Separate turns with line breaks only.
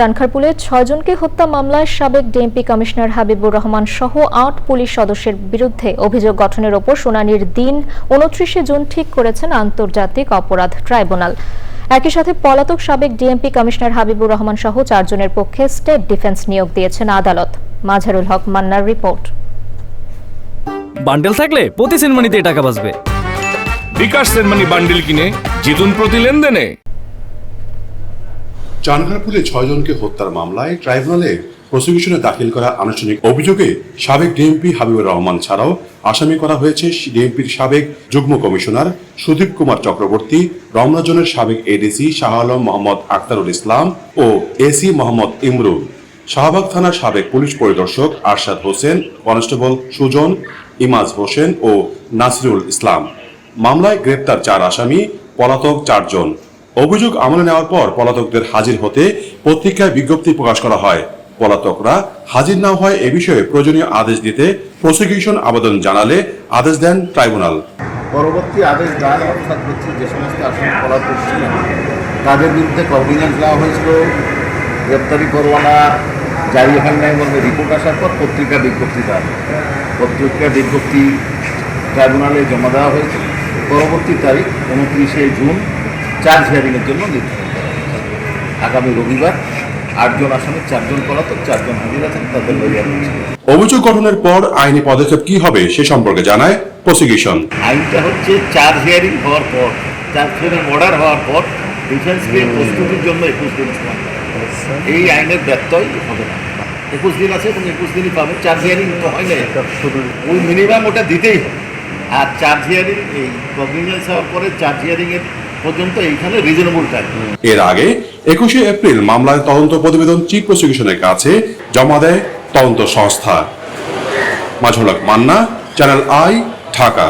চানখারপুলে ছয়জনকে হত্যা মামলায় সাবেক ডিএমপি কমিশনার হাবিবুর রহমান সহ আট পুলিশ সদস্যের বিরুদ্ধে অভিযোগ গঠনের ওপর শুনানির দিন উনত্রিশে জুন ঠিক করেছেন আন্তর্জাতিক অপরাধ ট্রাইব্যুনাল। একই সাথে পলাতক সাবেক ডিএমপি কমিশনার হাবিবুর রহমান সহ চারজনের পক্ষে স্টেট ডিফেন্স নিয়োগ দিয়েছেন আদালত। মাঝারুল হক মান্নার রিপোর্ট।
বান্ডেল থাকলে প্রতি সেনমানিতে টাকা বাঁচবে।
বিকাশ সেনমানি বান্ডিল কিনে জিতুন প্রতি লেনদেনে।
চানখারপুলে ছয়জনকে হত্যার মামলায় ট্রাইব্যুনালে প্রসিকিউশনে দাখিল করা আনুষ্ঠানিক অভিযোগে সাবেক ডিএমপি হাবিবুর রহমান ছাড়াও আসামি করা হয়েছে ডিএমপির সাবেক যুগ্ম কমিশনার সুদীপ কুমার চক্রবর্তী রমনা জোনের সাবেক এডিসি শাহ আলম মোহাম্মদ আক্তারুল ইসলাম ও এসি মোহাম্মদ ইমরুল। শাহবাগ থানার সাবেক পুলিশ পরিদর্শক আরশাদ হোসেন, কনস্টেবল সুজন, ইমাজ হোসেন ও নাসিরুল ইসলাম। মামলায় গ্রেপ্তার চার আসামি, পলাতক চারজন। অভিযোগ আমলে নেওয়ার পর পলাতকদের হাজির হতে পত্রিকায় বিজ্ঞপ্তি প্রকাশ করা হয়। পলাতকরা হাজির না হয় এ বিষয়ে প্রয়োজনীয় আদেশ দিতে প্রসিকিউশন আবেদন জানালে আদেশ দেন ট্রাইব্যুনাল।
পরবর্তী আদেশ দেওয়া অর্থাৎ হচ্ছে যে সমস্ত আসামি পলাতক ছিলেন তাদের বিরুদ্ধে কগনিজেন্স দেওয়া হয়েছিল, গ্রেপ্তারি পরোয়ানা জারি হয় নাই মর্মে রিপোর্ট আসার পর পত্রিকা বিজ্ঞপ্তি দেওয়া। পত্রিকা বিজ্ঞপ্তি ট্রাইব্যুনালে জমা দেওয়া হয়েছে। পরবর্তী তারিখ উনত্রিশে জুন চার্জ হিয়ারিংয়ের জন্য নির্ধারণ করা আগামী রবিবার আটজন আসামি চারজন পলাতক চারজন হাজির আছেন তাদের লইয়া হচ্ছে
অভিযোগ গঠনের পর আইনি পদক্ষেপ কি হবে সে সম্পর্কে জানায় প্রসিকিউশন।
আইনটা হচ্ছে চার্জ হিয়ারিং হওয়ার পর চার্জ হিয়ারিং অর্ডার হওয়ার পর ডিফেন্সকে প্রস্তুতির জন্য একুশ দিন সময়। এই আইনের ব্যত্যয় হবে না। একুশ দিন আছে এবং একুশ দিনই পাবে। চার্জ হিয়ারিং তো হয় না। ওই মিনিমাম ওটা দিতেই হবে। আর চার্জ হিয়ারিং এই কগনিজেন্স হওয়ার পরে চার্জ হিয়ারিংয়ের পর্যন্ত এইখানে রিজনেবল টাইম
এর আগে একুশে এপ্রিল মামলার তদন্ত প্রতিবেদন চিফ প্রসিকিউশনের কাছে জমা দেয় তদন্ত সংস্থা। Majhlak Manna, channel I, Dhaka.